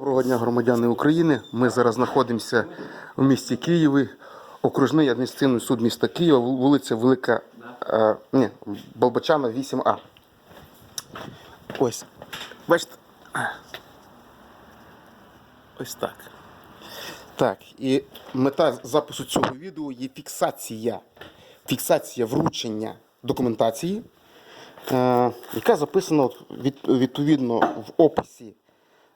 Доброго дня, громадяни України. Ми зараз знаходимося в місті Києві, окружний адміністративний суд міста Києва, вулиця Велика е, ні, Болбочана, 8А. Ось. Бачите? Ось так. Так, і мета запису цього відео є фіксація. Фіксація вручення документації, е, яка записана від, відповідно в описі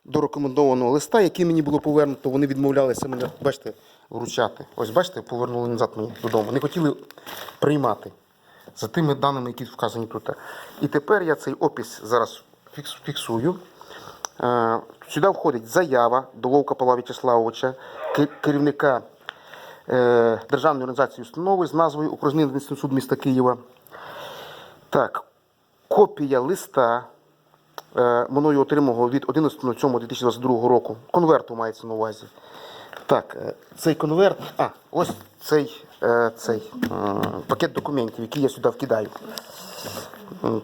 до рекомендованого листа, який мені було повернуто. Вони відмовлялися мене, бачите, вручати. Ось бачите, повернули назад мені додому. Не хотіли приймати за тими даними, які вказані тут. І тепер я цей опис зараз фіксую. Е, Сюди входить заява до Вовка Павла В'ячеславовича, керівника е, Державної організації установи з назвою адміністративний суд міста Києва. Так, копія листа мною отриманого від 11.07.2022 року. Конверту мається на увазі. Так, е, цей конверт. А, ось цей, е, цей пакет документів, який я сюди вкидаю.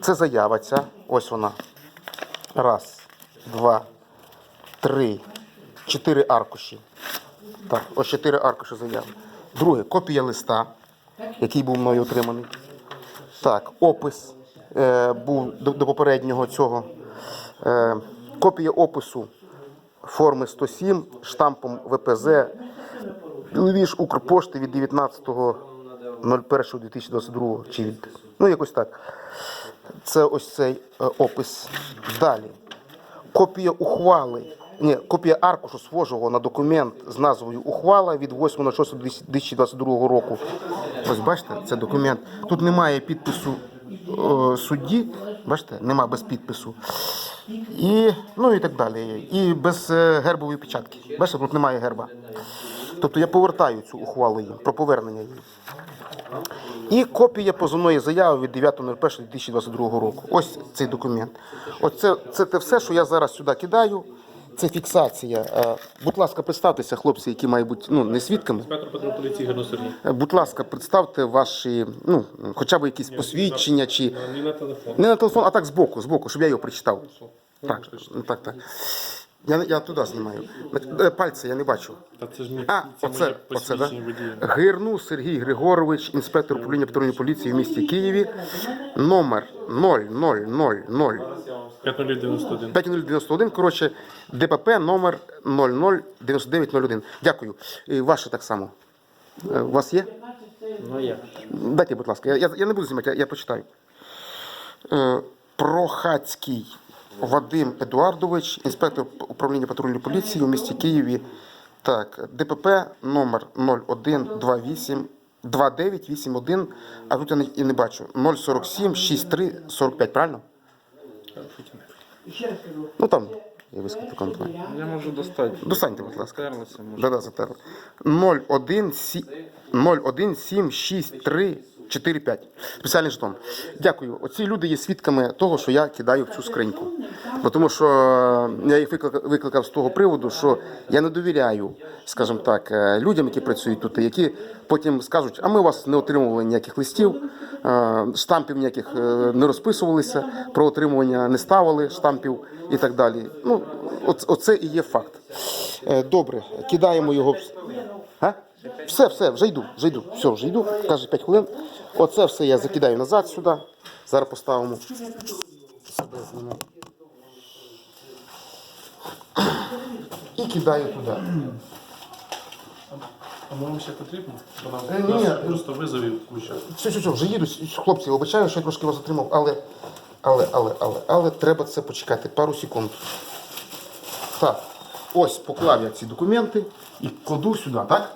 Це заява ця. Ось вона. Раз, два, три, чотири аркуші. Так, ось чотири аркуші заяви. Друге, копія листа, який був мною отриманий. Так, опис е, був до, до попереднього цього. Е, копія опису форми 107 штампом ВПЗ Львіж Укрпошти від 19.01.2022 чи від. Ну, якось так. Це ось цей е, опис. Далі. Копія ухвали. Ні, копія аркушу схожого на документ з назвою Ухвала від 8.06.2022 року. Ось бачите, це документ. Тут немає підпису е, судді, бачите, нема без підпису. І, ну і так далі. І без е, гербової печатки. Бачите, тут немає герба. Тобто я повертаю цю ухвалу їм про повернення її. І копія позовної заяви від 9.01.2022 року. Ось цей документ. Оце це те все, що я зараз сюди кидаю. Це фіксація. Е, Будь ласка, представтеся, хлопці, які мають бути ну, не свідками. Петро поліції Герно Сергій. Е, Будь ласка, представте ваші, ну, хоча б якісь посвідчення чи. Не на телефон. Не на телефон, а так збоку, збоку, щоб я його прочитав. Так, ну, так, так. Я, я туди знімаю. Е, Пальці я не бачу. Та це ж не А, це оце, оце, да? Гирну Сергій Григорович, інспектор управління патрульної поліції в місті Києві, номер 0000 5091. 5091, коротше, ДПП номер 009901. Дякую. І ваше так само. Е, У вас є? Ну як? Дайте, будь ласка, я, я, я не буду знімати, я, я почитаю. Е, Прохацький Вадим Едуардович, інспектор управління патрульної поліції у місті Києві. Так, ДПП номер 0128 2981, а тут я не, і не бачу. 047 63 45, правильно? Ну там, я вискажу контроль. Я можу достати. Достаньте, будь ласка. Стерлося може. Да-да, затерли. 0176345. Спеціальний жетон. Дякую. Оці люди є свідками того, що я кидаю в цю скриньку. Бо тому що е, я їх викликав, з того приводу, що я не довіряю, скажімо так, е, людям, які працюють тут, які потім скажуть, а ми у вас не отримували ніяких листів, е, штампів ніяких не розписувалися, про отримування не ставили штампів і так далі. Ну, оц- оце і є факт. Добре, кидаємо його. А? Все, все, вже йду, вже йду. Все, вже йду. Каже 5 хвилин. Оце все я закидаю назад сюди. Зараз поставимо. Себе зніму. І кидаю туди. А вам ще потрібно? Бо Е, ні. нас просто визовів куча. Все, все, все, вже їду. Хлопці, обіцяю, що я трошки вас затримав, але, але, але, але, але треба це почекати пару секунд. Так, ось поклав я ці документи і кладу сюди, так?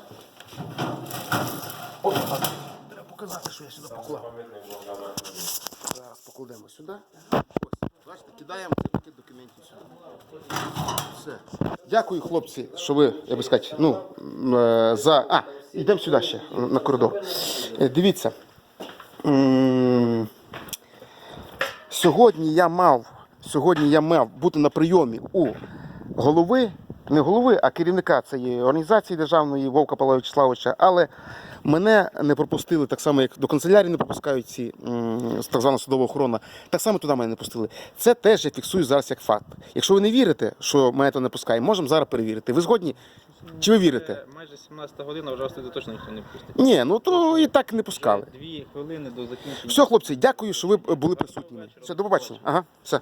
Ось так. Треба показати, що я сюди поклав. Зараз покладемо сюди. Ось, бачите, кидаємо цей пакет документів сюди. Все. Дякую, хлопці, що ви, я би сказати, ну, е, за. А, йдемо сюди ще на коридор. Е, Дивіться. Сьогодні я мав, сьогодні я мав бути на прийомі у голови не голови, а керівника цієї організації державної Вовка Павла Вячеславовича, але мене не пропустили так само, як до канцелярії не пропускають ці так звана судова охорона. Так само туди мене не пустили. Це теж я фіксую зараз як факт. Якщо ви не вірите, що мене то не пускає, можемо зараз перевірити. Ви згодні? Чи ви вірите? Майже 17 година, вже вас туди точно ніхто не пустить. Ні, ну то і так не пускали. Дві хвилини до закінчення. Все, хлопці, дякую, що ви були присутніми. Все, до побачення. Ага, все.